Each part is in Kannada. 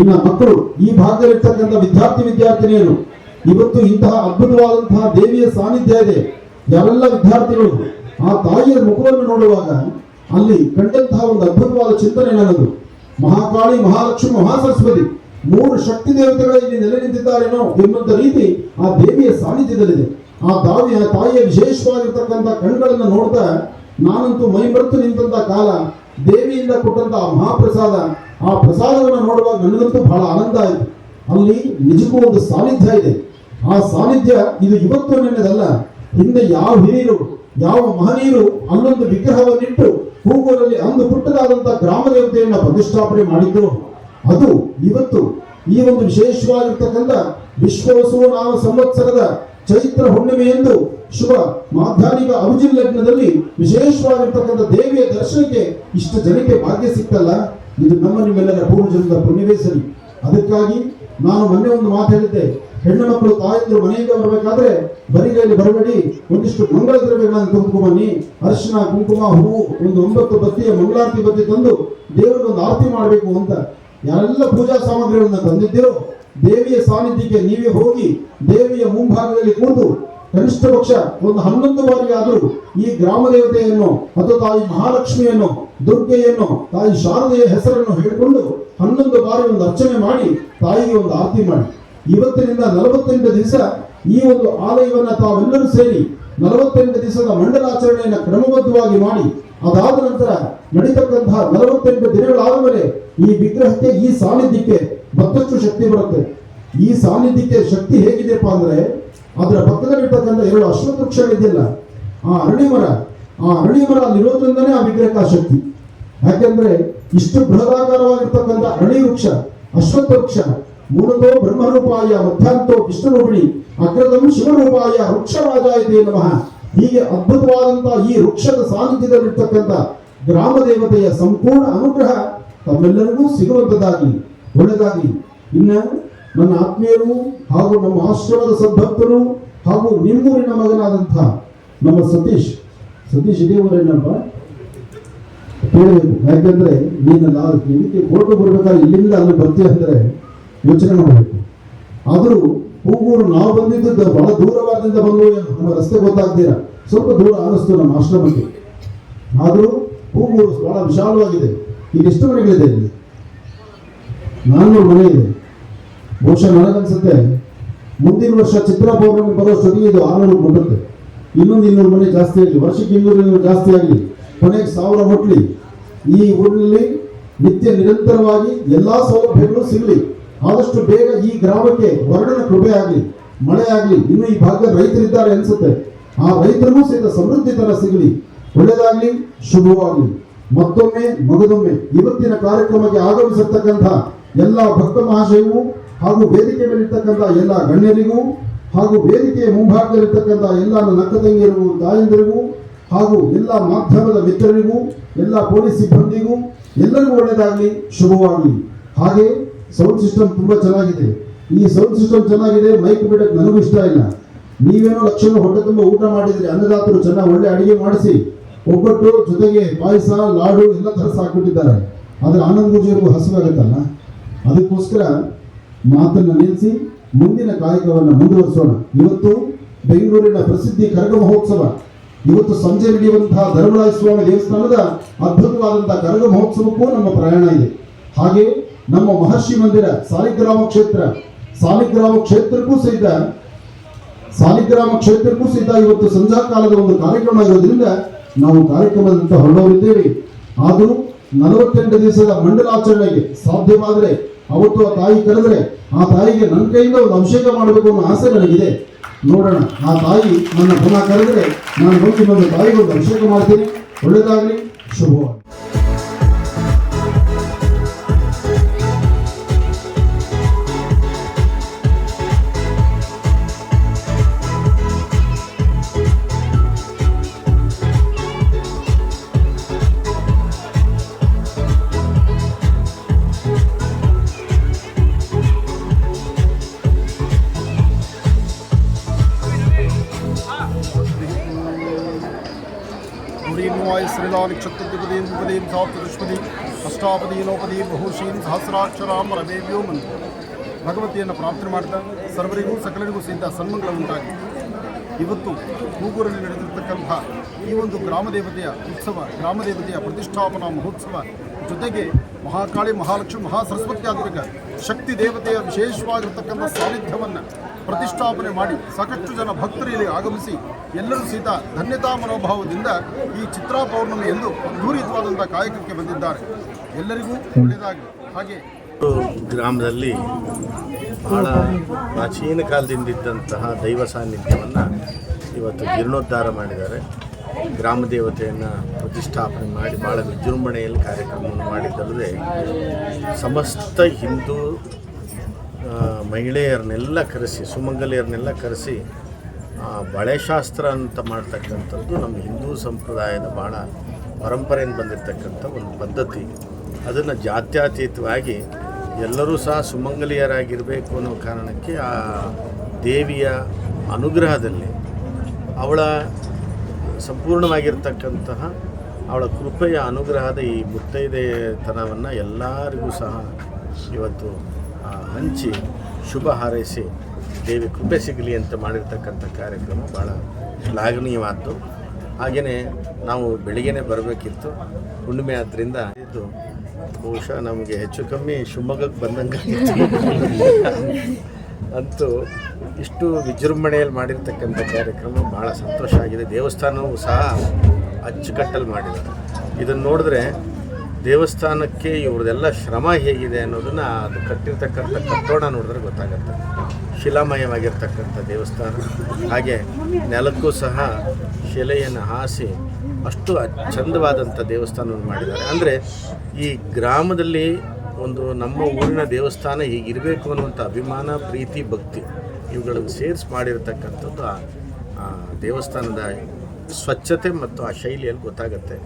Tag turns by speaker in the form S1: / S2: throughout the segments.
S1: ಇನ್ನ ಮಕ್ಕಳು ಈ ಭಾಗದಲ್ಲಿರ್ತಕ್ಕಂಥ ವಿದ್ಯಾರ್ಥಿ ವಿದ್ಯಾರ್ಥಿನಿಯರು, ಇವತ್ತು ಇಂತಹ ಅದ್ಭುತವಾದಂತಹ ದೇವಿಯ ಸಾನ್ನಿಧ್ಯ ಇದೆ. ಯಾವೆಲ್ಲ ವಿದ್ಯಾರ್ಥಿಗಳು ಆ ತಾಯಿಯ ಮುಖವನ್ನು ನೋಡುವಾಗ ಅಲ್ಲಿ ಕಂಡಂತಹ ಒಂದು ಅದ್ಭುತವಾದ ಚಿಂತನೆ ನನ್ನದು ಮಹಾಕಾಳಿ ಮಹಾಲಕ್ಷ್ಮಿ ಮಹಾಸರಸ್ವತಿ ಮೂರು ಶಕ್ತಿ ದೇವತೆಗಳು ಇಲ್ಲಿ ನೆಲೆ ನಿಂತಿದ್ದಾರೇನೋ ಎನ್ನುವಂಥ ರೀತಿ ಆ ದೇವಿಯ ಸಾನ್ನಿಧ್ಯದಲ್ಲಿದೆ. ಆ ತಾವಿಯ ತಾಯಿಯ ವಿಶೇಷವಾಗಿರ್ತಕ್ಕಂಥ ಕಣ್ಗಳನ್ನು ನೋಡ್ತಾ ನಾನಂತೂ ಮೈ ಮರೆತು ನಿಂತಂತ ಕಾಲ ದೇವಿಯಿಂದ ಕೊಟ್ಟಂತಹ ಮಹಾಪ್ರಸಾದ, ಆ ಪ್ರಸಾದವನ್ನು ನೋಡುವಾಗ ನನಗಂತೂ ಬಹಳ ಆನಂದ ಆಯಿತು. ಅಲ್ಲಿ ನಿಜಕ್ಕೂ ಒಂದು ಸಾನ್ನಿಧ್ಯ ಇದೆ. ಆ ಸಾನ್ನಿಧ್ಯ ಇದು ಇವತ್ತು ನೆನೆದಲ್ಲ ಹಿಂದೆ ಯಾವ ಹಿರಿಯರು, ಯಾವ ಮಹನೀಯರು ಅಲ್ಲೊಂದು ವಿಗ್ರಹವನ್ನಿಟ್ಟು ಹೂಗೂರಲ್ಲಿ ಅಂದು ಪುಟ್ಟದಾದಂತಹ ಗ್ರಾಮ ದೇವತೆಯನ್ನು ಪ್ರತಿಷ್ಠಾಪನೆ ಮಾಡಿದ್ರು ಅದು ಇವತ್ತು ಈ ಒಂದು ವಿಶೇಷವಾಗಿರ್ತಕ್ಕಂಥ ವಿಶ್ವವಸು ನಾಮ ಸಂವತ್ಸರದ ಚೈತ್ರ ಹುಣ್ಣಿಮೆಯಂದು ಶುಭ ಮಾಧ್ಯಾನಿಕ ಅಭಿಜಿನ್ ಲಗ್ನದಲ್ಲಿ ವಿಶೇಷವಾಗಿರ್ತಕ್ಕಂಥ ದೇವಿಯ ದರ್ಶನಕ್ಕೆ ಇಷ್ಟು ಜನಕ್ಕೆ ಭಾಗ್ಯ ಸಿಕ್ತಲ್ಲ? ಇದು ನಮ್ಮ ನಿಮ್ಮೆಲ್ಲರ ಪೂರ್ವಜನದ ಪುಣ್ಯವೇ ಸರಿ ಅದಕ್ಕಾಗಿ ನಾನು ಮೊನ್ನೆ ಒಂದು ಮಾತು ಹೇಳಿದ್ದೆ. ಹೆಣ್ಣು ಮಕ್ಕಳು ತಾಯಂದಿರು ಮನೆಯಿಂದ ಬರಬೇಕಾದ್ರೆ ಬರಿಗೈಲಿ ಬರಬೇಡಿ. ಒಂದಿಷ್ಟು ಮಂಗಳ ದ್ರವ್ಯಗಳನ್ನು ತೆಗೆದುಕೊಂಡು ಬನ್ನಿ. ಅರಿಶಿನ, ಕುಂಕುಮ, ಹೂವು, ಒಂದು ಒಂಬತ್ತು ಬತ್ತಿಯ ಮಂಗಳಾರತಿ ಬತ್ತಿ ತಂದು ದೇವರಿಗೆ ಒಂದು ಆರತಿ ಮಾಡಬೇಕು ಅಂತ. ಯಾರೆಲ್ಲ ಪೂಜಾ ಸಾಮಗ್ರಿಗಳನ್ನ ತಂದಿದ್ದೀರೋ ದೇವಿಯ ಸಾನ್ನಿಧ್ಯಕ್ಕೆ ನೀವೇ ಹೋಗಿ ದೇವಿಯ ಮುಂಭಾಗದಲ್ಲಿ ಕೂತು ಕನಿಷ್ಠ ಪಕ್ಷ ಒಂದು ಹನ್ನೊಂದು ಬಾರಿ ಆದರೂ ಈ ಗ್ರಾಮ ದೇವತೆಯನ್ನು ಅಥವಾ ತಾಯಿ ಮಹಾಲಕ್ಷ್ಮಿಯನ್ನು, ದುರ್ಗೆಯನ್ನು, ತಾಯಿ ಶಾರದೆಯ ಹೆಸರನ್ನು ಹೇಳಿಕೊಂಡು ಹನ್ನೊಂದು ಬಾರಿ ಒಂದು ಅರ್ಚನೆ ಮಾಡಿ ತಾಯಿಗೆ ಒಂದು ಆರತಿ ಮಾಡಿ. ಇವತ್ತಿನಿಂದ ನಲವತ್ತೆಂಟು ದಿವಸ ಈ ಒಂದು ಆಲಯವನ್ನ ತಾವೆಲ್ಲರೂ ಸೇರಿ ನಲವತ್ತೆಂಟು ದಿವಸದ ಮಂಡಲಾಚರಣೆಯನ್ನು ಕ್ರಮಬದ್ಧವಾಗಿ ಮಾಡಿ, ಅದಾದ ನಂತರ ನಡೀತಕ್ಕಂತಹ ನಲವತ್ತೆಂಟು ದಿನಗಳಾದ ಮೇಲೆ ಈ ವಿಗ್ರಹಕ್ಕೆ ಈ ಸಾನ್ನಿಧ್ಯಕ್ಕೆ ಮತ್ತಷ್ಟು ಶಕ್ತಿ ಬರುತ್ತೆ. ಈ ಸಾನ್ನಿಧ್ಯಕ್ಕೆ ಶಕ್ತಿ ಹೇಗಿದೆಯಪ್ಪ ಅಂದ್ರೆ, ಅದರ ಪಕ್ಕದಲ್ಲಿರ್ತಕ್ಕಂಥ ಎರಡು ಅಶ್ವತ್ಥ ವೃಕ್ಷಗಳಿದೆಯಲ್ಲ ಆ ಅರಳಿ ಮರ, ಆ ಅರಳಿ ಮರ ಅಲ್ಲಿರೋದ್ರಿಂದನೇ ಆ ವಿಗ್ರಹಕ್ಕೆ ಶಕ್ತಿ. ಯಾಕೆಂದ್ರೆ ಇಷ್ಟು ಬೃಹದಾಕಾರವಾಗಿರ್ತಕ್ಕಂಥ ಅರಳಿ ವೃಕ್ಷ, ಅಶ್ವತ್ಥ ವೃಕ್ಷ ಮೂಲತೋ ಬ್ರಹ್ಮರೂಪಾಯ ಮಧ್ಯಾಂತೋ ವಿಷ್ಣುರೂಪಿಣಿ, ಅಗ್ರದಂ ಶಿವರೂಪಾಯ ವೃಕ್ಷರಾಜಾಯತೆ ನಮಃ. ಹೀಗೆ ಅದ್ಭುತವಾದಂತಹ ಈ ವೃಕ್ಷದ ಸಾನ್ನಿಧ್ಯದಲ್ಲಿರ್ತಕ್ಕಂಥ ಗ್ರಾಮ ದೇವತೆಯ ಸಂಪೂರ್ಣ ಅನುಗ್ರಹ ತಮ್ಮೆಲ್ಲರಿಗೂ ಸಿಗುವಂಥದ್ದಾಗಲಿ ಒಳ್ಳೆದಾಗಲಿ ಇನ್ನು ನನ್ನ ಆತ್ಮೀಯರು ಹಾಗೂ ನಮ್ಮ ಆಶ್ರಮದ ಸದ್ಭಕ್ತರು ಹಾಗೂ ನಿಮ್ಮೂರಿನ ಮಗನಾದಂತಹ ನಮ್ಮ ಸತೀಶ್ ಸತೀಶ್ ಇದೇ ಊರೇನಪ್ಪ ಕೇಳಬೇಕು ಯಾಕಂದ್ರೆ ನೀನು ನಾವು ನಿಮಗೆ ಕೋರ್ಟ್ ಬರ್ಬೇಕಾದ್ರೆ ಇಲ್ಲಿಂದ ಅಲ್ಲಿ ಬರ್ತೀಯ ಅಂದ್ರೆ ಯೋಚನೆ ಮಾಡಬೇಕು. ಆದರೂ ಹೂಗೂರು ನಾವು ಬಂದಿದ್ದು ಬಹಳ ದೂರವಾದಿಂದ ಬಂದು ನಮ್ಮ ರಸ್ತೆ ಗೊತ್ತಾಗ್ತೀರಾ ಸ್ವಲ್ಪ ದೂರ ಅನ್ನಿಸ್ತು ನಮ್ಮ ಆಶ್ರಮಕ್ಕೆ. ಆದರೂ ಹೂಗೂರು ಬಹಳ ವಿಶಾಲವಾಗಿದೆ. ಈಗ ಎಷ್ಟು ಮನೆಗಳಿದೆ ಇಲ್ಲಿ? ನಾನ್ನೂರು ಮನೆ ಇದೆ ಬಹುಶಃ ನನಗನ್ಸುತ್ತೆ, ಮುಂದಿನ ವರ್ಷ ಚಿತ್ರ ಪೌರ್ಣಮಿ ಬರೋಷ್ಟೊತ್ತಿಗೆ ಇದು ಆರುನೂರು ಮುಟ್ಟುತ್ತೆ ಇನ್ನೊಂದು ಇನ್ನೂರು ಮನೆ ಜಾಸ್ತಿ ಆಗಲಿ, ವರ್ಷಕ್ಕೆ ಇನ್ನೂರು ಇನ್ನೂರು ಜಾಸ್ತಿ ಆಗಲಿ, ಕೊನೆಗೆ ಸಾವಿರ ಹೊಟ್ಲಿ ಈ ಊರಿನಲ್ಲಿ ನಿತ್ಯ ನಿರಂತರವಾಗಿ ಎಲ್ಲ ಸೌಲಭ್ಯಗಳು ಸಿಗಲಿ. ಆದಷ್ಟು ಬೇಗ ಈ ಗ್ರಾಮಕ್ಕೆ ವರ್ಣನ ಕೃಪೆ ಆಗಲಿ, ಮಳೆ ಆಗಲಿ, ಇನ್ನು ಈ ಭಾಗದ ರೈತರಿದ್ದಾರೆ ಅನಿಸುತ್ತೆ. ಆ ರೈತರಿಗೂ ಸಹಿತ ಸಮೃದ್ಧಿ ತರ ಸಿಗಲಿ. ಒಳ್ಳೆಯದಾಗಲಿ ಶುಭವಾಗಲಿ. ಮತ್ತೊಮ್ಮೆ, ಮಗದೊಮ್ಮೆ, ಇವತ್ತಿನ ಕಾರ್ಯಕ್ರಮಕ್ಕೆ ಆಗಮಿಸಿರ್ತಕ್ಕಂಥ ಎಲ್ಲ ಭಕ್ತ ಮಹಾಶಯವು ಹಾಗೂ ವೇದಿಕೆ ಮೇಲಿರ್ತಕ್ಕಂಥ ಎಲ್ಲ ಗಣ್ಯರಿಗೂ ಹಾಗೂ ವೇದಿಕೆಯ ಮುಂಭಾಗದಲ್ಲಿರ್ತಕ್ಕಂಥ ಎಲ್ಲ ನನ್ನ ಅಕ್ಕ ತಂಗಿಯರಿಗೂ, ತಾಯಂದಿರಿಗೂ ಹಾಗೂ ಎಲ್ಲ ಮಾಧ್ಯಮದ ಮಿತ್ರರಿಗೂ, ಎಲ್ಲ ಪೊಲೀಸ್ ಸಿಬ್ಬಂದಿಗೂ ಎಲ್ಲರಿಗೂ ಒಳ್ಳೆಯದಾಗಲಿ ಶುಭವಾಗಲಿ. ಹಾಗೆ ಸೌಂಡ್ ಸಿಸ್ಟಮ್ ತುಂಬಾ ಚೆನ್ನಾಗಿದೆ. ಈ ಸೌಂಡ್ ಸಿಸ್ಟಮ್ ಚೆನ್ನಾಗಿದೆ ಮೈಕ್ ಬಿಡಕ್ಕೆ ನನಗೂ ಇಷ್ಟ ಇಲ್ಲ. ನೀವೇನೋ ಲಕ್ಷಣ ಹೊಟ್ಟೆ ತುಂಬ ಊಟ ಮಾಡಿದ್ರಿ, ಅನ್ನದಾತರು ಚೆನ್ನಾಗಿ ಒಳ್ಳೆ ಅಡಿಗೆ ಮಾಡಿಸಿ, ಒಬ್ಬಟ್ಟು ಜೊತೆಗೆ ಪಾಯಸ, ಲಾಡು ಎಲ್ಲ ಥರ ಸಾಕ್ಬಿಟ್ಟಿದ್ದಾರೆ ಆದರೆ ಆನಂದ್ ಗುರುಜಿಯವ್ರಿಗೂ ಹಸುವಾಗುತ್ತಲ್ಲ ಅದಕ್ಕೋಸ್ಕರ ಮಾತನ್ನು ನಿಲ್ಲಿಸಿ, ಮುಂದಿನ ಕಾಯಕವನ್ನು ಮುಂದುವರಿಸೋಣ. ಇವತ್ತು ಬೆಂಗಳೂರಿನ ಪ್ರಸಿದ್ಧಿ ಕರಗ ಮಹೋತ್ಸವ. ಇವತ್ತು ಸಂಜೆ ನಡೆಯುವಂತಹ ಧರ್ಮರಾಜ ಸ್ವಾಮಿ ದೇವಸ್ಥಾನದ ಅದ್ಭುತವಾದಂತಹ ಕರಗ ಮಹೋತ್ಸವಕ್ಕೂ ನಮ್ಮ ಪ್ರಯಾಣ ಇದೆ. ಹಾಗೆ ನಮ್ಮ ಮಹರ್ಷಿ ಮಂದಿರ, ಸಾಲಿಗ್ರಾಮ ಕ್ಷೇತ್ರ, ಸಾಲಿಗ್ರಾಮ ಕ್ಷೇತ್ರಕ್ಕೂ ಸಹಿತ, ಸಾಲಿಗ್ರಾಮ ಕ್ಷೇತ್ರಕ್ಕೂ ಸಹಿತ ಇವತ್ತು ಸಂಜಾ ಕಾಲದ ಒಂದು ಕಾರ್ಯಕ್ರಮ ಇರೋದ್ರಿಂದ ನಾವು ಕಾರ್ಯಕ್ರಮದಂತ ಹೊರಡೋರಿದ್ದೇವೆ. ಆದರೂ ನಲವತ್ತೆಂಟು ದಿವಸದ ಮಂಡಲಾಚರಣೆಗೆ ಸಾಧ್ಯವಾದರೆ ಅವತ್ತು ಆ ತಾಯಿ ಕರೆದ್ರೆ, ಆ ತಾಯಿಗೆ ನನ್ನ ಕೈಯಿಂದ ಒಂದು ಅಭಿಷೇಕ ಮಾಡಬೇಕು ಅನ್ನೋ ಆಸೆ ನನಗಿದೆ. ನೋಡೋಣ, ಆ ತಾಯಿ ನನ್ನ ಪುನಃ ಕರೆದ್ರೆ ನಾನು ಹೋಗಿ ನನ್ನ ತಾಯಿಗೆ ಒಂದು ಅಭಿಷೇಕ ಮಾಡ್ತೀನಿ. ಒಳ್ಳೆಯದಾಗಲಿ, ಶುಭವಾಗಲಿ.
S2: ಶ್ರೀರಾಯ ಶ್ರೀರಾಮಿ ಚತುರ್ಧಿಪದೀಂ ದ್ವಿಪದೀಂ ಸಾಪ್ತದುಷ್ಪದೀಂ ಅಷ್ಟಾಪದಿ ನೋಪದೀಂ ಬಹುಶೀಂ ಸಹಸ್ರಾಕ್ಷರಾಮ ರವೇವ್ಯೋ ಮಂತ್ರ ಭಗವತಿಯನ್ನು ಪ್ರಾರ್ಥನೆ ಮಾಡ್ತಾ ಸರ್ವರಿಗೂ ಸಕಲರಿಗೂ ಸಹಿತ ಸನ್ಮಂಗಳ ಉಂಟಾಗಿ ಇವತ್ತು ಹೂಗೂರಲ್ಲಿ ನಡೆದಿರ್ತಕ್ಕಂಥ ಈ ಒಂದು ಗ್ರಾಮದೇವತೆಯ ಉತ್ಸವ ಗ್ರಾಮದೇವತೆಯ ಪ್ರತಿಷ್ಠಾಪನಾ ಮಹೋತ್ಸವ ಜೊತೆಗೆ ಮಹಾಕಾಳಿ, ಮಹಾಲಕ್ಷ್ಮಿ ಮಹಾ ಮಹಾಸರಸ್ವತ್ಯಾತ್ಮಕ ಶಕ್ತಿ ದೇವತೆಯ ವಿಶೇಷವಾಗಿರ್ತಕ್ಕಂಥ ಸಾನ್ನಿಧ್ಯವನ್ನು ಪ್ರತಿಷ್ಠಾಪನೆ ಮಾಡಿ ಸಾಕಷ್ಟು ಜನ ಭಕ್ತರು ಇಲ್ಲಿ ಆಗಮಿಸಿ ಎಲ್ಲರೂ ಸಹಿತ ಧನ್ಯತಾ ಮನೋಭಾವದಿಂದ ಈ ಚಿತ್ರಾ ಪೌರ್ಣಮಿ ಎಂದು ಅದ್ಧೂರಿತವಾದಂಥ ಕಾಯಕಕ್ಕೆ ಬಂದಿದ್ದಾರೆ. ಎಲ್ಲರಿಗೂ ಒಳ್ಳೆಯದಾಗಿ ಹಾಗೆ
S3: ಗ್ರಾಮದಲ್ಲಿ ಬಹಳ ಪ್ರಾಚೀನ ಕಾಲದಿಂದಿದ್ದಂತಹ ದೈವ ಸಾನ್ನಿಧ್ಯವನ್ನು ಇವತ್ತು ಜೀರ್ಣೋದ್ಧಾರ ಮಾಡಿದ್ದಾರೆ. ಗ್ರಾಮ ದೇವತೆಯನ್ನು ಪ್ರತಿಷ್ಠಾಪನೆ ಮಾಡಿ ಭಾಳ ವಿಜೃಂಭಣೆಯಲ್ಲಿ ಕಾರ್ಯಕ್ರಮವನ್ನು ಮಾಡಿದ್ದಲ್ಲದೆ ಸಮಸ್ತ ಹಿಂದೂ ಮಹಿಳೆಯರನ್ನೆಲ್ಲ ಕರೆಸಿ ಸುಮಂಗಲಿಯರನ್ನೆಲ್ಲ ಕರೆಸಿ ಆ, ಬಳೆಶಾಸ್ತ್ರ ಅಂತ ಮಾಡ್ತಕ್ಕಂಥದ್ದು ನಮ್ಮ ಹಿಂದೂ ಸಂಪ್ರದಾಯದ ಭಾಳ ಪರಂಪರೆಯಿಂದ ಬಂದಿರತಕ್ಕಂಥ ಒಂದು ಪದ್ಧತಿ. ಅದನ್ನು ಜಾತ್ಯತೀತವಾಗಿ ಎಲ್ಲರೂ ಸಹ ಸುಮಂಗಲಿಯರಾಗಿರಬೇಕು ಅನ್ನೋ ಕಾರಣಕ್ಕೆ ಆ ದೇವಿಯ ಅನುಗ್ರಹದಲ್ಲಿ ಅವಳ ಸಂಪೂರ್ಣವಾಗಿರ್ತಕ್ಕಂತಹ ಅವಳ ಕೃಪೆಯ ಅನುಗ್ರಹದ ಈ ಮುತ್ತೈದೆತನವನ್ನು ಎಲ್ಲರಿಗೂ ಸಹ ಇವತ್ತು ಹಂಚಿ ಶುಭ ಹಾರೈಸಿ ದೇವಿ ಕೃಪೆ ಸಿಗಲಿ ಅಂತ ಮಾಡಿರ್ತಕ್ಕಂಥ ಕಾರ್ಯಕ್ರಮ ಭಾಳ ಶ್ಲಾಘನೀಯವಾದ್ದು. ಹಾಗೆಯೇ ನಾವು ಬೆಳಿಗ್ಗೆನೇ ಬರಬೇಕಿತ್ತು. ಹುಣ್ಣಿಮೆ ಆದ್ದರಿಂದ ಇದು ಬಹುಶಃ ನಮಗೆ ಹೆಚ್ಚು ಕಮ್ಮಿ ಶಿವಮೊಗ್ಗಕ್ಕೆ ಬಂದಂಗೆ ಅಂತೂ ಇಷ್ಟು ವಿಜೃಂಭಣೆಯಲ್ಲಿ ಮಾಡಿರ್ತಕ್ಕಂಥ ಕಾರ್ಯಕ್ರಮ ಭಾಳ ಸಂತೋಷ ಆಗಿದೆ. ದೇವಸ್ಥಾನವೂ ಸಹ ಅಚ್ಚುಕಟ್ಟಲ್ಲಿ ಮಾಡಿದೆ. ಇದನ್ನು ನೋಡಿದ್ರೆ ದೇವಸ್ಥಾನಕ್ಕೆ ಇವ್ರದ್ದೆಲ್ಲ ಶ್ರಮ ಹೇಗಿದೆ ಅನ್ನೋದನ್ನು ಅದು ಕಟ್ಟಿರ್ತಕ್ಕಂಥ ಕಟ್ಟೋಣ ನೋಡಿದ್ರೆ ಗೊತ್ತಾಗುತ್ತೆ. ಶಿಲಾಮಯವಾಗಿರ್ತಕ್ಕಂಥ ದೇವಸ್ಥಾನ. ಹಾಗೆ ನೆಲಕ್ಕೂ ಸಹ ಶಿಲೆಯನ್ನು ಹಾಸಿ ಅಷ್ಟು ಚಂದವಾದಂಥ ದೇವಸ್ಥಾನವನ್ನು ಮಾಡಿದ್ದಾರೆ. ಅಂದರೆ ಈ ಗ್ರಾಮದಲ್ಲಿ ಒಂದು ನಮ್ಮ ಊರಿನ ದೇವಸ್ಥಾನ ಹೀಗಿರಬೇಕು ಅನ್ನುವಂಥ ಅಭಿಮಾನ, ಪ್ರೀತಿ, ಭಕ್ತಿ ಇವುಗಳನ್ನು ಸೇರಿಸಿ ಮಾಡಿರ್ತಕ್ಕಂಥದ್ದು ಆ ದೇವಸ್ಥಾನದ ಸ್ವಚ್ಛತೆ ಮತ್ತು ಆ ಶೈಲಿಯಲ್ಲಿ ಗೊತ್ತಾಗುತ್ತೆ.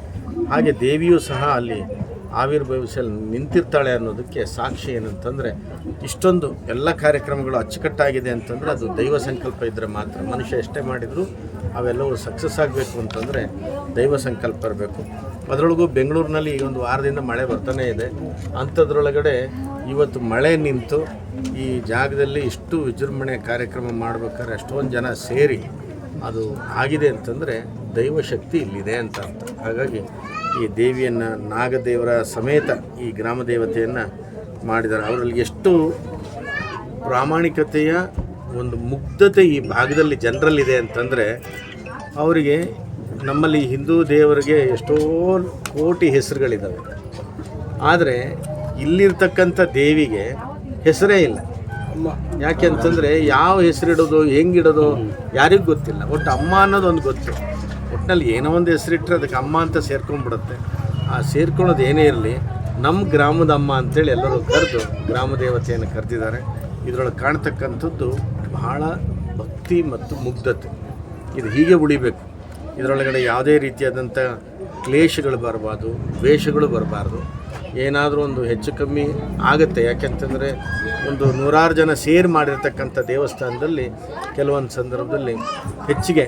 S3: ಹಾಗೆ ದೇವಿಯೂ ಸಹ ಅಲ್ಲಿ ಆವಿರ್ಭವಿಸಲು ನಿಂತಿರ್ತಾಳೆ ಅನ್ನೋದಕ್ಕೆ ಸಾಕ್ಷಿ ಏನಂತಂದರೆ, ಇಷ್ಟೊಂದು ಎಲ್ಲ ಕಾರ್ಯಕ್ರಮಗಳು ಅಚ್ಚುಕಟ್ಟಾಗಿದೆ ಅಂತಂದರೆ ಅದು ದೈವ ಸಂಕಲ್ಪ ಇದ್ದರೆ ಮಾತ್ರ. ಮನುಷ್ಯ ಎಷ್ಟೇ ಮಾಡಿದರೂ ಅವೆಲ್ಲವೂ ಸಕ್ಸಸ್ ಆಗಬೇಕು ಅಂತಂದರೆ ದೈವ ಸಂಕಲ್ಪ ಇರಬೇಕು. ಅದರೊಳಗೂ ಬೆಂಗಳೂರಿನಲ್ಲಿ ಈಗ ಒಂದು ವಾರದಿಂದ ಮಳೆ ಬರ್ತಾನೆ ಇದೆ. ಅಂಥದ್ರೊಳಗಡೆ ಇವತ್ತು ಮಳೆ ನಿಂತು ಈ ಜಾಗದಲ್ಲಿ ಇಷ್ಟು ವಿಜೃಂಭಣೆ ಕಾರ್ಯಕ್ರಮ ಮಾಡ್ಬೇಕಾದ್ರೆ ಅಷ್ಟೊಂದು ಜನ ಸೇರಿ ಅದು ಆಗಿದೆ ಅಂತಂದರೆ ದೈವಶಕ್ತಿ ಇಲ್ಲಿದೆ ಅಂತ ಅಂತ ಹಾಗಾಗಿ ಈ ದೇವಿಯನ್ನು ನಾಗದೇವರ ಸಮೇತ ಈ ಗ್ರಾಮ ದೇವತೆಯನ್ನು ಮಾಡಿದ್ದಾರೆ. ಅವರಲ್ಲಿ ಎಷ್ಟು ಪ್ರಾಮಾಣಿಕತೆಯ ಒಂದು ಮುಗ್ಧತೆ ಈ ಭಾಗದಲ್ಲಿ ಜನರಲ್ಲಿದೆ ಅಂತಂದರೆ ಅವರಿಗೆ ನಮ್ಮಲ್ಲಿ ಹಿಂದೂ ದೇವರಿಗೆ ಎಷ್ಟೋ ಕೋಟಿ ಹೆಸರುಗಳಿದ್ದಾವೆ ಆದರೆ ಇಲ್ಲಿರ್ತಕ್ಕಂಥ ದೇವಿಗೆ ಹೆಸರೇ ಇಲ್ಲ. ಯಾಕೆ ಅಂತಂದರೆ ಯಾವ ಹೆಸರಿಡೋದು, ಹೆಂಗಿಡೋದು ಯಾರಿಗೂ ಗೊತ್ತಿಲ್ಲ. ಒಟ್ಟು ಅಮ್ಮ ಅನ್ನೋದು ಒಂದು ಗೊತ್ತು. ಒಟ್ಟಿನಲ್ಲಿ ಏನೋ ಒಂದು ಹೆಸರಿಟ್ಟರೆ ಅದಕ್ಕೆ ಅಮ್ಮ ಅಂತ ಸೇರ್ಕೊಂಡ್ಬಿಡುತ್ತೆ ಆ ಸೇರ್ಕೊಳ್ಳೋದು ಏನೇ ಇರಲಿ ನಮ್ಮ ಗ್ರಾಮದ ಅಮ್ಮ ಅಂತೇಳಿ ಎಲ್ಲರೂ ಕರೆದು ಗ್ರಾಮ ದೇವತೆಯನ್ನು ಕರೆದಿದ್ದಾರೆ. ಇದರೊಳಗೆ ಕಾಣ್ತಕ್ಕಂಥದ್ದು ಬಹಳ ಭಕ್ತಿ ಮತ್ತು ಮುಗ್ಧತೆ. ಇದು ಹೀಗೆ ಉಳಿಬೇಕು. ಇದರೊಳಗಡೆ ಯಾವುದೇ ರೀತಿಯಾದಂಥ ಕ್ಲೇಶಗಳು ಬರಬಾರ್ದು, ದ್ವೇಷಗಳು ಬರಬಾರ್ದು. ಏನಾದರೂ ಒಂದು ಹೆಚ್ಚು ಕಮ್ಮಿ ಆಗುತ್ತೆ. ಯಾಕೆಂತಂದರೆ ಒಂದು ನೂರಾರು ಜನ ಸೇರಿ ಮಾಡಿರ್ತಕ್ಕಂಥ ದೇವಸ್ಥಾನದಲ್ಲಿ ಕೆಲವೊಂದು ಸಂದರ್ಭದಲ್ಲಿ ಹೆಚ್ಚಿಗೆ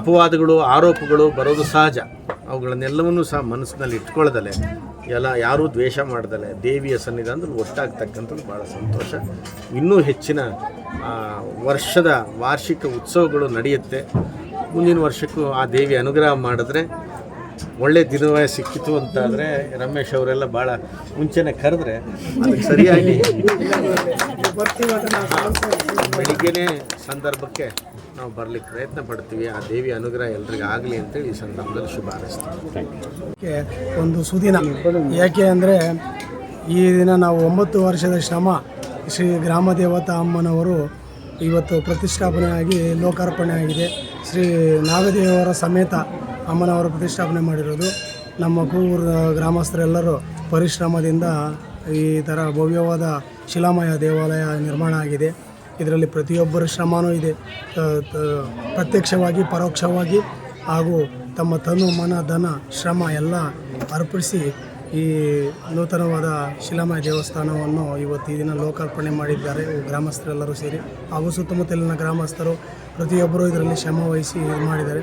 S3: ಅಪವಾದಗಳು, ಆರೋಪಗಳು ಬರೋದು ಸಹಜ. ಅವುಗಳನ್ನೆಲ್ಲವನ್ನೂ ಸಹ ಮನಸ್ಸಿನಲ್ಲಿ ಇಟ್ಕೊಳ್ದಲೆ ಎಲ್ಲ ಯಾರೂ ದ್ವೇಷ ಮಾಡ್ದಲೆ, ದೇವಿಯ ಸನ್ನಿಧಾನದಲ್ಲಿ ಒಟ್ಟಾಗ್ತಕ್ಕಂಥದ್ದು ಭಾಳ ಸಂತೋಷ. ಇನ್ನೂ ಹೆಚ್ಚಿನ ವರ್ಷದ ವಾರ್ಷಿಕ ಉತ್ಸವಗಳು ನಡೆಯುತ್ತೆ. ಮುಂದಿನ ವರ್ಷಕ್ಕೂ ಆ ದೇವಿ ಅನುಗ್ರಹ ಮಾಡಿದ್ರೆ ಒಳ್ಳೆ ದಿನವೇ ಸಿಕ್ಕಿತು ಅಂತಾದರೆ ರಮೇಶ್ ಅವರೆಲ್ಲ ಭಾಳ ಮುಂಚೆನೆ ಕರೆದ್ರೆ ಅದಕ್ಕೆ ಸರಿಯಾಗಿ ಬೆಳಿಗ್ಗೆನೇ ಸಂದರ್ಭಕ್ಕೆ ನಾವು ಬರಲಿಕ್ಕೆ ಪ್ರಯತ್ನ ಪಡ್ತೀವಿ. ಆ ದೇವಿ ಅನುಗ್ರಹ ಎಲ್ರಿಗೂ ಆಗಲಿ ಅಂತೇಳಿ ಈ ಸಂದರ್ಭದಲ್ಲಿ ಶುಭ ಹಾರೈಸ್ತೀವಿ.
S4: ಒಂದು ಸುದಿನ. ಯಾಕೆ ಅಂದರೆ ಈ ದಿನ ನಾವು ಒಂಬತ್ತು ವರ್ಷದ ಶ್ರಮ ಶ್ರೀ ಗ್ರಾಮ ದೇವತಾ ಅಮ್ಮನವರು ಇವತ್ತು ಪ್ರತಿಷ್ಠಾಪನೆಯಾಗಿ ಲೋಕಾರ್ಪಣೆ ಆಗಿದೆ ಶ್ರೀ ನಾಗದೇವರ ಸಮೇತ ಅಮ್ಮನವರ ಪ್ರತಿಷ್ಠಾಪನೆ ಮಾಡಿರೋದು. ನಮ್ಮ ಕೂರು ಗ್ರಾಮಸ್ಥರೆಲ್ಲರೂ ಪರಿಶ್ರಮದಿಂದ ಈ ಥರ ಭವ್ಯವಾದ ಶಿಲಾಮಯ ದೇವಾಲಯ ನಿರ್ಮಾಣ ಆಗಿದೆ. ಇದರಲ್ಲಿ ಪ್ರತಿಯೊಬ್ಬರ ಶ್ರಮನೂ ಇದೆ. ಪ್ರತ್ಯಕ್ಷವಾಗಿ, ಪರೋಕ್ಷವಾಗಿ ಹಾಗೂ ತಮ್ಮ ತನು ಮನ, ಧನ, ಶ್ರಮ ಎಲ್ಲ ಅರ್ಪಿಸಿ ಈ ನೂತನವಾದ ಶಿಲಾಮಯ ದೇವಸ್ಥಾನವನ್ನು ಇವತ್ತು ಈ ದಿನ ಲೋಕಾರ್ಪಣೆ ಮಾಡಿದ್ದಾರೆ ಗ್ರಾಮಸ್ಥರೆಲ್ಲರೂ ಸೇರಿ. ಹಾಗೂ ಸುತ್ತಮುತ್ತಲಿನ ಗ್ರಾಮಸ್ಥರು ಪ್ರತಿಯೊಬ್ಬರೂ ಇದರಲ್ಲಿ ಶ್ರಮ ವಹಿಸಿ ಮಾಡಿದ್ದಾರೆ.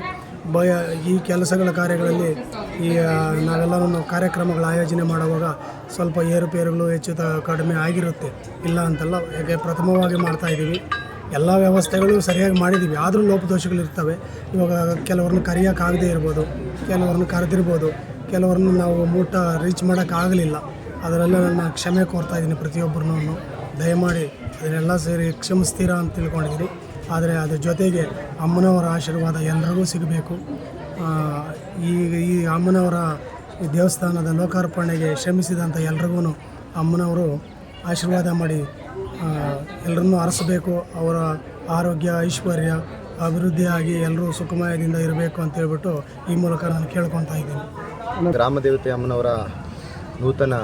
S4: ಭಯ ಈ ಕೆಲಸಗಳ ಕಾರ್ಯಗಳಲ್ಲಿ ಈ ನಾವೆಲ್ಲರೂ ಕಾರ್ಯಕ್ರಮಗಳ ಆಯೋಜನೆ ಮಾಡುವಾಗ ಸ್ವಲ್ಪ ಏರುಪೇರುಗಳು ಹೆಚ್ಚು ತ, ಕಡಿಮೆ ಆಗಿರುತ್ತೆ. ಇಲ್ಲ ಅಂತಲ್ಲ, ಯಾಕೆ ಪ್ರಥಮವಾಗಿ ಮಾಡ್ತಾ ಇದ್ದೀವಿ. ಎಲ್ಲ ವ್ಯವಸ್ಥೆಗಳು ಸರಿಯಾಗಿ ಮಾಡಿದ್ದೀವಿ. ಆದರೂ ಲೋಪದೋಷಗಳು ಇರ್ತವೆ. ಇವಾಗ ಕೆಲವ್ರನ್ನ ಕರೆಯೋಕ್ಕಾಗದೇ ಇರ್ಬೋದು, ಕೆಲವ್ರನ್ನ ಕರೆದಿರ್ಬೋದು. ಕೆಲವ್ರನ್ನ ನಾವು ಮೂಟ ರೀಚ್ ಮಾಡೋಕ್ಕಾಗಲಿಲ್ಲ ಅದರೆಲ್ಲ ನನ್ನ ಕ್ಷಮೆ ಕೋರ್ತಾ ಇದ್ದೀನಿ ಪ್ರತಿಯೊಬ್ಬರನ್ನೂ. ದಯಮಾಡಿ ಅದನ್ನೆಲ್ಲ ಸೇರಿ ಕ್ಷಮಿಸ್ತೀರಾ ಅಂತ ತಿಳ್ಕೊಂಡಿದ್ದೀನಿ. ಆದರೆ ಅದ್ರ ಜೊತೆಗೆ ಅಮ್ಮನವರ ಆಶೀರ್ವಾದ ಎಲ್ಲರಿಗೂ ಸಿಗಬೇಕು. ಈ ಈ ಅಮ್ಮನವರ ದೇವಸ್ಥಾನದ ಲೋಕಾರ್ಪಣೆಗೆ ಶ್ರಮಿಸಿದಂಥ ಎಲ್ರಿಗೂ ಅಮ್ಮನವರು ಆಶೀರ್ವಾದ ಮಾಡಿ ಎಲ್ಲರನ್ನೂ ಅರಸಬೇಕು ಅವರ ಆರೋಗ್ಯ, ಐಶ್ವರ್ಯ, ಅಭಿವೃದ್ಧಿಯಾಗಿ ಎಲ್ಲರೂ ಸುಖಮಯದಿಂದ ಇರಬೇಕು ಅಂತ ಹೇಳ್ಬಿಟ್ಟು ಈ ಮೂಲಕ ನಾನು ಕೇಳ್ಕೊತಾ ಇದ್ದೀನಿ.
S5: ಗ್ರಾಮ ದೇವತೆ ಅಮ್ಮನವರ ನೂತನ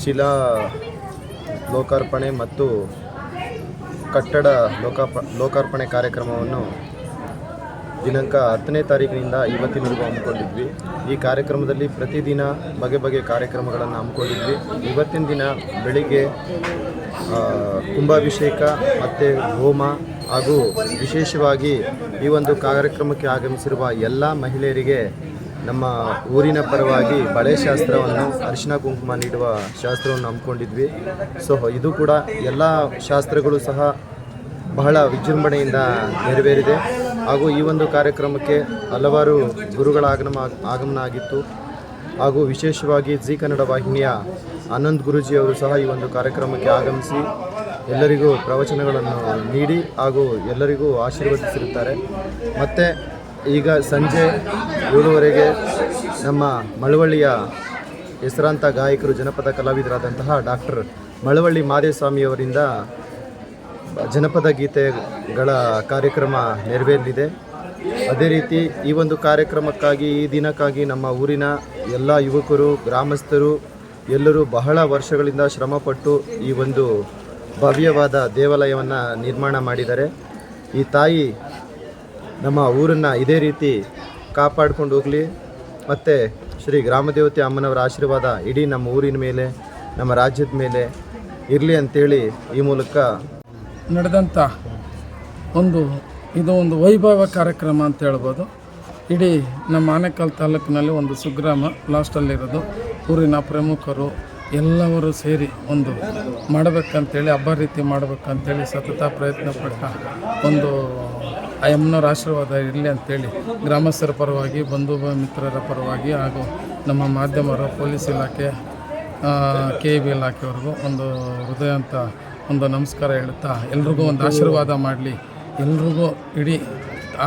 S5: ಶಿಲಾ ಲೋಕಾರ್ಪಣೆ ಮತ್ತು ಕಟ್ಟಡ ಲೋಕಾಪ ಲೋಕಾರ್ಪಣೆ ಕಾರ್ಯಕ್ರಮವನ್ನು ದಿನಾಂಕ ಹತ್ತನೇ ತಾರೀಕಿನಿಂದ ಇವತ್ತಿನವರೆಗೂ ಹಮ್ಮಿಕೊಂಡಿದ್ವಿ. ಈ ಕಾರ್ಯಕ್ರಮದಲ್ಲಿ ಪ್ರತಿದಿನ ಬಗೆ ಬಗೆ ಕಾರ್ಯಕ್ರಮಗಳನ್ನು ಹಮ್ಮಿಕೊಂಡಿದ್ವಿ. ಇವತ್ತಿನ ದಿನ ಬೆಳಿಗ್ಗೆ ಕುಂಭಾಭಿಷೇಕ ಮತ್ತು ಹೋಮ ಹಾಗೂ ವಿಶೇಷವಾಗಿ ಈ ಒಂದು ಕಾರ್ಯಕ್ರಮಕ್ಕೆ ಆಗಮಿಸಿರುವ ಎಲ್ಲ ಮಹಿಳೆಯರಿಗೆ ನಮ್ಮ ಊರಿನ ಪರವಾಗಿ ಬಳೆ ಶಾಸ್ತ್ರವನ್ನು ಅರಿಶಿನ ಕುಂಕುಮ ನೀಡುವ ಶಾಸ್ತ್ರವನ್ನು ಹಮ್ಮಿಕೊಂಡಿದ್ವಿ. ಸೊ ಇದು ಕೂಡ ಎಲ್ಲ ಶಾಸ್ತ್ರಗಳು ಸಹ ಬಹಳ ವಿಜೃಂಭಣೆಯಿಂದ ನೆರವೇರಿದೆ. ಹಾಗೂ ಈ ಒಂದು ಕಾರ್ಯಕ್ರಮಕ್ಕೆ ಹಲವಾರು ಗುರುಗಳ ಆಗಮ ಆಗಮನ ಆಗಿತ್ತು ಹಾಗೂ ವಿಶೇಷವಾಗಿ ಜಿ ಕನ್ನಡ ವಾಹಿನಿಯ ಆನಂದ್ ಗುರುಜಿಯವರು ಸಹ ಈ ಒಂದು ಕಾರ್ಯಕ್ರಮಕ್ಕೆ ಆಗಮಿಸಿ ಎಲ್ಲರಿಗೂ ಪ್ರವಚನಗಳನ್ನು ನೀಡಿ ಹಾಗೂ ಎಲ್ಲರಿಗೂ ಆಶೀರ್ವದಿಸಿರುತ್ತಾರೆ. ಮತ್ತು ಈಗ ಸಂಜೆ ಏಳುವರೆಗೆ ನಮ್ಮ ಮಳವಳ್ಳಿಯ ಹೆಸರಾಂತ ಗಾಯಕರು, ಜನಪದ ಕಲಾವಿದರಾದಂತಹ ಡಾಕ್ಟರ್ ಮಳವಳ್ಳಿ ಮಾದೇಸ್ವಾಮಿಯವರಿಂದ ಜನಪದ ಗೀತೆಗಳ ಕಾರ್ಯಕ್ರಮ ನೆರವೇರಲಿದೆ. ಅದೇ ರೀತಿ ಈ ಒಂದು ಕಾರ್ಯಕ್ರಮಕ್ಕಾಗಿ, ಈ ದಿನಕ್ಕಾಗಿ ನಮ್ಮ ಊರಿನ ಎಲ್ಲ ಯುವಕರು, ಗ್ರಾಮಸ್ಥರು ಎಲ್ಲರೂ ಬಹಳ ವರ್ಷಗಳಿಂದ ಶ್ರಮಪಟ್ಟು ಈ ಒಂದು ಭವ್ಯವಾದ ದೇವಾಲಯವನ್ನು ನಿರ್ಮಾಣ ಮಾಡಿದ್ದಾರೆ. ಈ ತಾಯಿ ನಮ್ಮ ಊರನ್ನು ಇದೇ ರೀತಿ ಕಾಪಾಡ್ಕೊಂಡು ಹೋಗಲಿ. ಮತ್ತು ಶ್ರೀ ಗ್ರಾಮದೇವತೆ ಅಮ್ಮನವರ ಆಶೀರ್ವಾದ ಇಡೀ ನಮ್ಮ ಊರಿನ ಮೇಲೆ, ನಮ್ಮ ರಾಜ್ಯದ ಮೇಲೆ ಇರಲಿ ಅಂತೇಳಿ ಈ ಮೂಲಕ
S6: ನಡೆದಂಥ ಒಂದು, ಇದು ಒಂದು ವೈಭವ ಕಾರ್ಯಕ್ರಮ ಅಂತ ಹೇಳ್ಬೋದು. ಇಡೀ ನಮ್ಮ ಆನೇಕಲ್ ತಾಲೂಕಿನಲ್ಲಿ ಒಂದು ಸುಗ್ರಾಮ ಲಾಸ್ಟಲ್ಲಿರೋದು ಊರಿನ ಪ್ರಮುಖರು ಎಲ್ಲವರು ಸೇರಿ ಒಂದು ಮಾಡಬೇಕಂತೇಳಿ, ಹಬ್ಬ ರೀತಿ ಮಾಡಬೇಕಂತೇಳಿ ಸತತ ಪ್ರಯತ್ನ ಪಟ್ಟ ಒಂದು ಆ ಆಶೀರ್ವಾದ ಇರಲಿ ಅಂತೇಳಿ ಗ್ರಾಮಸ್ಥರ ಪರವಾಗಿ ಬಂಧು ಮಿತ್ರರ ಪರವಾಗಿ ಹಾಗೂ ನಮ್ಮ ಮಾಧ್ಯಮರು ಪೊಲೀಸ್ ಇಲಾಖೆ ಕೆ ಬಿ ಇಲಾಖೆಯವ್ರಿಗೂ ಒಂದು ಹೃದಯ ಅಂತ ಒಂದು ನಮಸ್ಕಾರ ಹೇಳುತ್ತಾ ಎಲ್ರಿಗೂ ಒಂದು ಆಶೀರ್ವಾದ ಮಾಡಲಿ. ಎಲ್ರಿಗೂ ಇಡೀ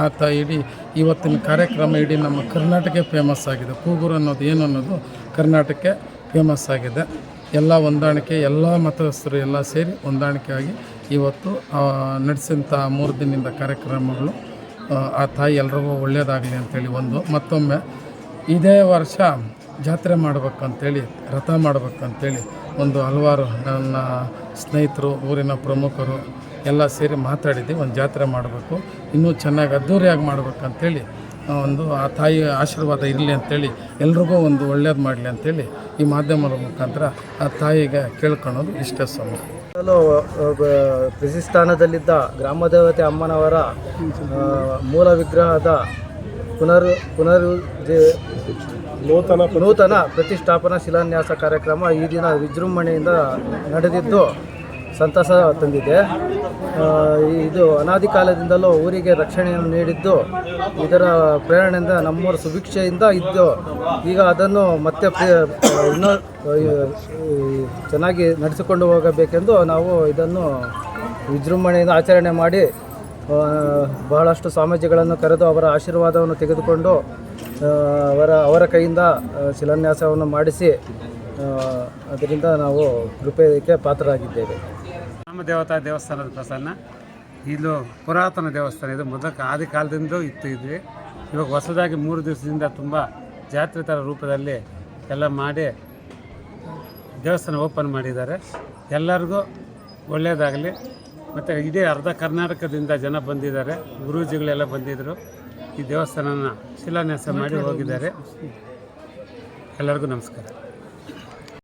S6: ಆತ ಇಡೀ ಇವತ್ತಿನ ಕಾರ್ಯಕ್ರಮ ಇಡೀ ನಮ್ಮ ಕರ್ನಾಟಕ ಫೇಮಸ್ ಆಗಿದೆ. ಕೂಗೂರು ಅನ್ನೋದು ಏನು ಅನ್ನೋದು ಕರ್ನಾಟಕಕ್ಕೆ ಫೇಮಸ್ ಆಗಿದೆ. ಎಲ್ಲ ಹೊಂದಾಣಿಕೆ, ಎಲ್ಲ ಮತಸ್ಥರು ಎಲ್ಲ ಸೇರಿ ಹೊಂದಾಣಿಕೆಯಾಗಿ ಇವತ್ತು ನಡೆಸಿದಂಥ ಮೂರು ದಿನದಿಂದ ಕಾರ್ಯಕ್ರಮಗಳು ಆ, ತಾಯಿ ಎಲ್ರಿಗೂ ಒಳ್ಳೆಯದಾಗಲಿ ಅಂತೇಳಿ ಒಂದು. ಮತ್ತೊಮ್ಮೆ ಇದೇ ವರ್ಷ ಜಾತ್ರೆ ಮಾಡ್ಬೇಕಂತೇಳಿ ರಥ ಮಾಡ್ಬೇಕಂತೇಳಿ ಒಂದು ಹಲವಾರು ನನ್ನ ಸ್ನೇಹಿತರು ಊರಿನ ಪ್ರಮುಖರು ಎಲ್ಲ ಸೇರಿ ಮಾತಾಡಿದ್ವಿ ಒಂದು ಜಾತ್ರೆ ಮಾಡಬೇಕು. ಇನ್ನೂ ಚೆನ್ನಾಗಿ ಅದ್ಧೂರಿಯಾಗಿ ಮಾಡ್ಬೇಕಂತೇಳಿ ಒಂದು ಆ ತಾಯಿ ಆಶೀರ್ವಾದ ಇರಲಿ ಅಂತೇಳಿ ಎಲ್ರಿಗೂ ಒಂದು ಒಳ್ಳೇದು ಮಾಡಲಿ ಅಂತೇಳಿ ಈ ಮಾಧ್ಯಮದ ಮುಖಾಂತರ ಆ ತಾಯಿಗೆ ಕೇಳ್ಕೊಳೋದು ಇಷ್ಟೇ ಸಮಯ
S5: ಪ್ರತಿಷ್ಠಾನದಲ್ಲಿದ್ದ ಗ್ರಾಮದೇವತೆ ಅಮ್ಮನವರ ಮೂಲ ವಿಗ್ರಹದ ಪುನರ್ ಪುನರ್ ನೂತನ ನೂತನ ಪ್ರತಿಷ್ಠಾಪನಾ ಶಿಲಾನ್ಯಾಸ ಕಾರ್ಯಕ್ರಮ ಈ ದಿನ ವಿಜೃಂಭಣೆಯಿಂದ ನಡೆದಿದ್ದು ಸಂತಸ ತಂದಿದೆ. ಇದು ಅನಾದಿ ಕಾಲದಿಂದಲೂ ಊರಿಗೆ ರಕ್ಷಣೆಯನ್ನು ನೀಡಿದ್ದು ಇದರ ಪ್ರೇರಣೆಯಿಂದ ನಮ್ಮೂರ ಸುಭಿಕ್ಷೆಯಿಂದ ಇದ್ದು ಈಗ ಅದನ್ನು ಮತ್ತೆ ಇನ್ನೂ ಚೆನ್ನಾಗಿ ನಡೆಸಿಕೊಂಡು ಹೋಗಬೇಕೆಂದು ನಾವು ಇದನ್ನು ವಿಜೃಂಭಣೆಯಿಂದ ಆಚರಣೆ ಮಾಡಿ ಬಹಳಷ್ಟು ಸ್ವಾಮೀಜಿಗಳನ್ನು ಕರೆದು ಅವರ ಆಶೀರ್ವಾದವನ್ನು ತೆಗೆದುಕೊಂಡು ಅವರ ಅವರ ಕೈಯಿಂದ ಶಿಲಾನ್ಯಾಸವನ್ನು ಮಾಡಿಸಿ ಅದರಿಂದ ನಾವು ಕೃಪೆಗೆ ಪಾತ್ರರಾಗಿದ್ದೇವೆ.
S7: ರಾಮದೇವತಾ ದೇವಸ್ಥಾನದ ಪ್ರಸನ್ನ. ಇದು ಪುರಾತನ ದೇವಸ್ಥಾನ. ಇದು ಮೊದಲ ಆದಿ ಕಾಲದಿಂದಲೂ ಇತ್ತು ಇದ್ವಿ. ಇವಾಗ ಹೊಸದಾಗಿ ಮೂರು ದಿವಸದಿಂದ ತುಂಬ ಜಾತ್ರೆ ಥರ ರೂಪದಲ್ಲಿ ಎಲ್ಲ ಮಾಡಿ ದೇವಸ್ಥಾನ ಓಪನ್ ಮಾಡಿದ್ದಾರೆ. ಎಲ್ಲರಿಗೂ ಒಳ್ಳೆಯದಾಗಲಿ ಮತ್ತು ಇಡೀ ಅರ್ಧ ಕರ್ನಾಟಕದಿಂದ ಜನ ಬಂದಿದ್ದಾರೆ. ಗುರೂಜಿಗಳೆಲ್ಲ ಬಂದಿದ್ದರು ಈ ದೇವಸ್ಥಾನನ ಶಿಲಾನ್ಯಾಸ ಮಾಡಿ ಹೋಗಿದ್ದಾರೆ. ಎಲ್ಲರಿಗೂ ನಮಸ್ಕಾರ.